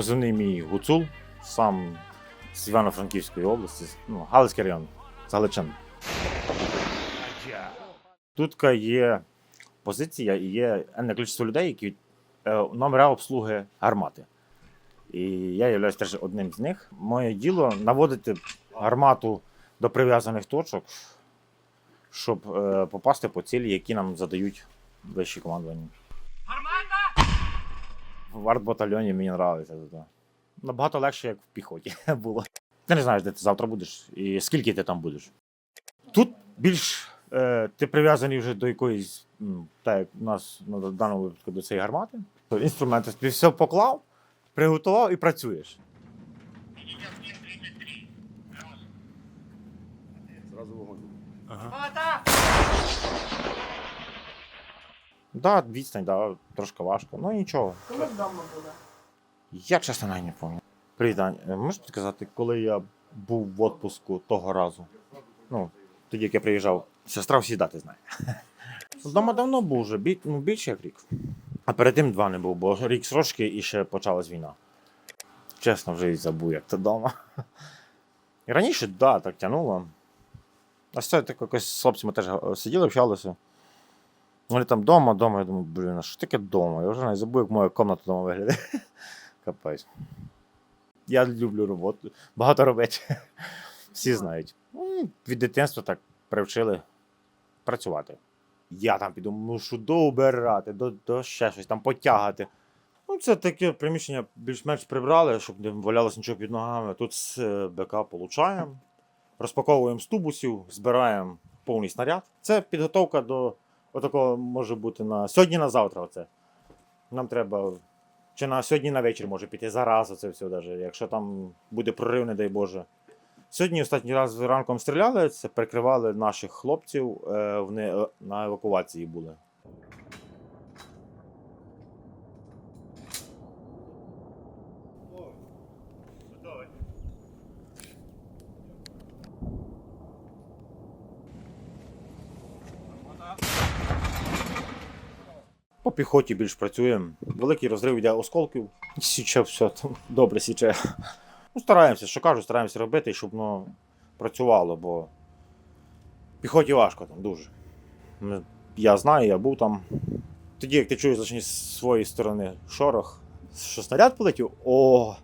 позивний мій Гуцул, сам з Івано-Франківської області, ну, Галицький район, з Галичин. Тут є позиція і є енне кількість людей, які е, номера обслуги гармати. І я являюсь теж одним з них. Моє діло наводити гармату до прив'язаних точок, щоб е, попасти по цілі, які нам задають вищі командування. В артбатальйоні мені подобається тут. Набагато легше, як в піхоті було. Ти не знаєш, де ти завтра будеш і скільки ти там будеш. Тут більш е, ти прив'язаний вже до якоїсь, так як у нас в даному випадку до цієї гармати. Інструменти ти все поклав, приготував і працюєш. Зразу вогонь. Да, відстань, да, трошки важко. Ну нічого. Коли вдома були? Я чесно навіть не пам'ятаю. Привіт, Дань. Е, Можеш підказати, коли я був в отпуску того разу? Ну, тоді, як я приїжджав, сестра всі дати знає. Вдома давно був вже, бі... ну, більше як рік. А перед тим два не був, бо рік срочки і ще почалась війна. Чесно, вже і забув, як то вдома. І раніше, так, да, так тягнуло. А це так якось з хлопцями теж е, сиділи, общалися. Вони там вдома, вдома, я думаю, блін, а що таке вдома? Я вже навіть забув, як моя кімната вдома виглядає. Капець. Я люблю роботу. Багато робити. Всі знають. Ну, Від дитинства так привчили працювати. Я там піду, мушу доубирати, до, до ще щось там потягати. Ну, це таке приміщення більш-менш прибрали, щоб не валялося нічого під ногами. Тут з е, БК получаємо, розпаковуємо з тубусів, збираємо повний снаряд. Це підготовка до отакого може бути на сьогодні на завтра. Оце. Нам треба чи на сьогодні на вечір може піти зараз, оце все даже, якщо там буде прорив, не дай Боже. Сьогодні останній раз ранком стріляли, це прикривали наших хлопців, е, вони е, на евакуації були. По піхоті більш працюємо. Великий розрив йде осколків. Січе все там добре січе. Ну, стараємося, що кажу, стараємося робити, щоб воно працювало, бо піхоті важко там дуже. Я знаю, я був там. Тоді, як ти чуєш зі своєї сторони шорох, що снаряд полетів, о,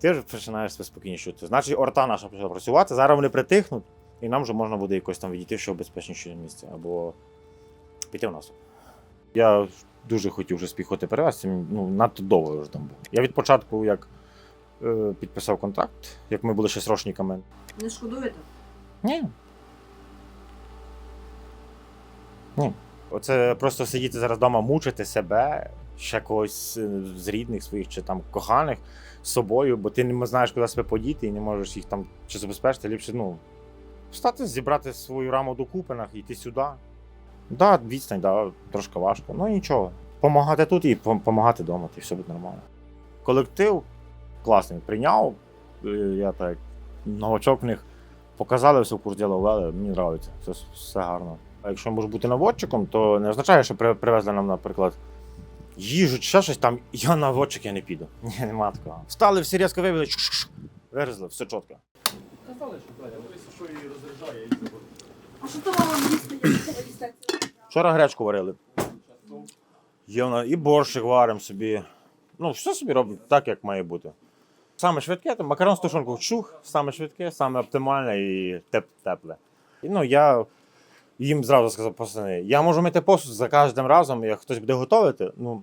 ти вже починаєш себе спокійніше чути. Значить, орта наша почала працювати, зараз вони притихнуть, і нам вже можна буде якось там відійти в ще безпечніше місце або піти в нас. Я дуже хотів вже з піхоти перевезти, ну, надто довго я вже там був. Я від початку, як е, підписав контракт, як ми були ще срочниками. Не шкодуєте? Ні. Ні. Оце просто сидіти зараз вдома, мучити себе, ще когось е, з рідних своїх чи там коханих з собою, бо ти не знаєш, куди себе подіти і не можеш їх там чи забезпечити, ліпше, ну, встати, зібрати свою раму докупи, нах, йти сюди. Да, відстань, да, трошки важко. Ну нічого. Помагати тут і допомагати вдома, і все буде нормально. Колектив класний прийняв. е, Я так новачок в них показали все в курс діла ввели, мені подобається, все, все гарно. А якщо можу бути наводчиком, то не означає, що при- привезли нам, наприклад, їжу чи ще щось там, я наводчик я не піду. Ні, нема такого. Встали, всі різко вибили, вирізали, все чітко. Казали, що але що її розряджає, її забуде. А що то вам їсти? Вчора гречку варили. Є вона і борщик варимо собі. Ну, все собі робимо так, як має бути. Саме швидке, то макарон з тушонкою чух, саме швидке, саме оптимальне і теп тепле. І, ну, я їм зразу сказав, пацани, я можу мити посуд за кожним разом, як хтось буде готувати. Ну,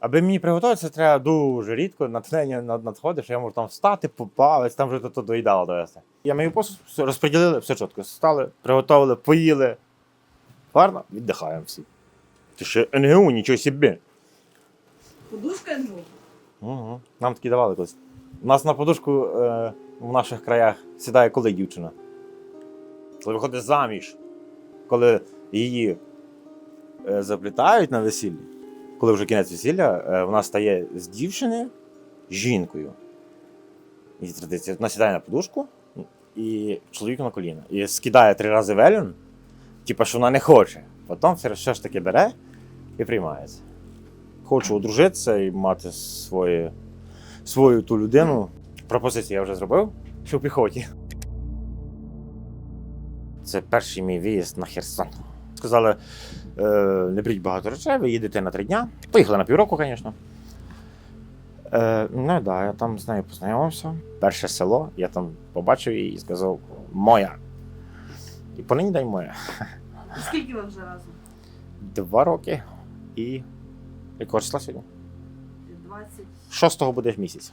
аби мені приготуватися, треба дуже рідко, натхнення над- надходиш, я можу там встати, попалець, там вже то, доїдало довести. Я мию посуд, розподілили, все чітко. Встали, приготували, поїли. Гарно, віддихаємо всі. Ти ще НГУ, нічого собі. Подушка ну. Угу. Нам такі давали колись. У нас на подушку е, в наших краях сідає коли дівчина. Коли виходить заміж, коли її е, заплітають на весіллі, коли вже кінець весілля, е, вона стає з дівчини жінкою. І традиція. Вона сідає на подушку і чоловік на коліна. І скидає три рази велюн, типу, що вона не хоче. Потім все, все ж таки бере і приймається. Хочу одружитися і мати своє свою ту людину. Пропозицію я вже зробив, що в піхоті. Це перший мій виїзд на Херсон. Сказали, е, не беріть багато речей, ви їдете на три дня. Поїхали на півроку, звісно. Е, ну так, да, я там з нею познайомився. Перше село, я там побачив її і сказав моя. І по нині день моє. Скільки ви вже разом? Два роки і якого числа сьогодні? 20. Шостого буде в місяць.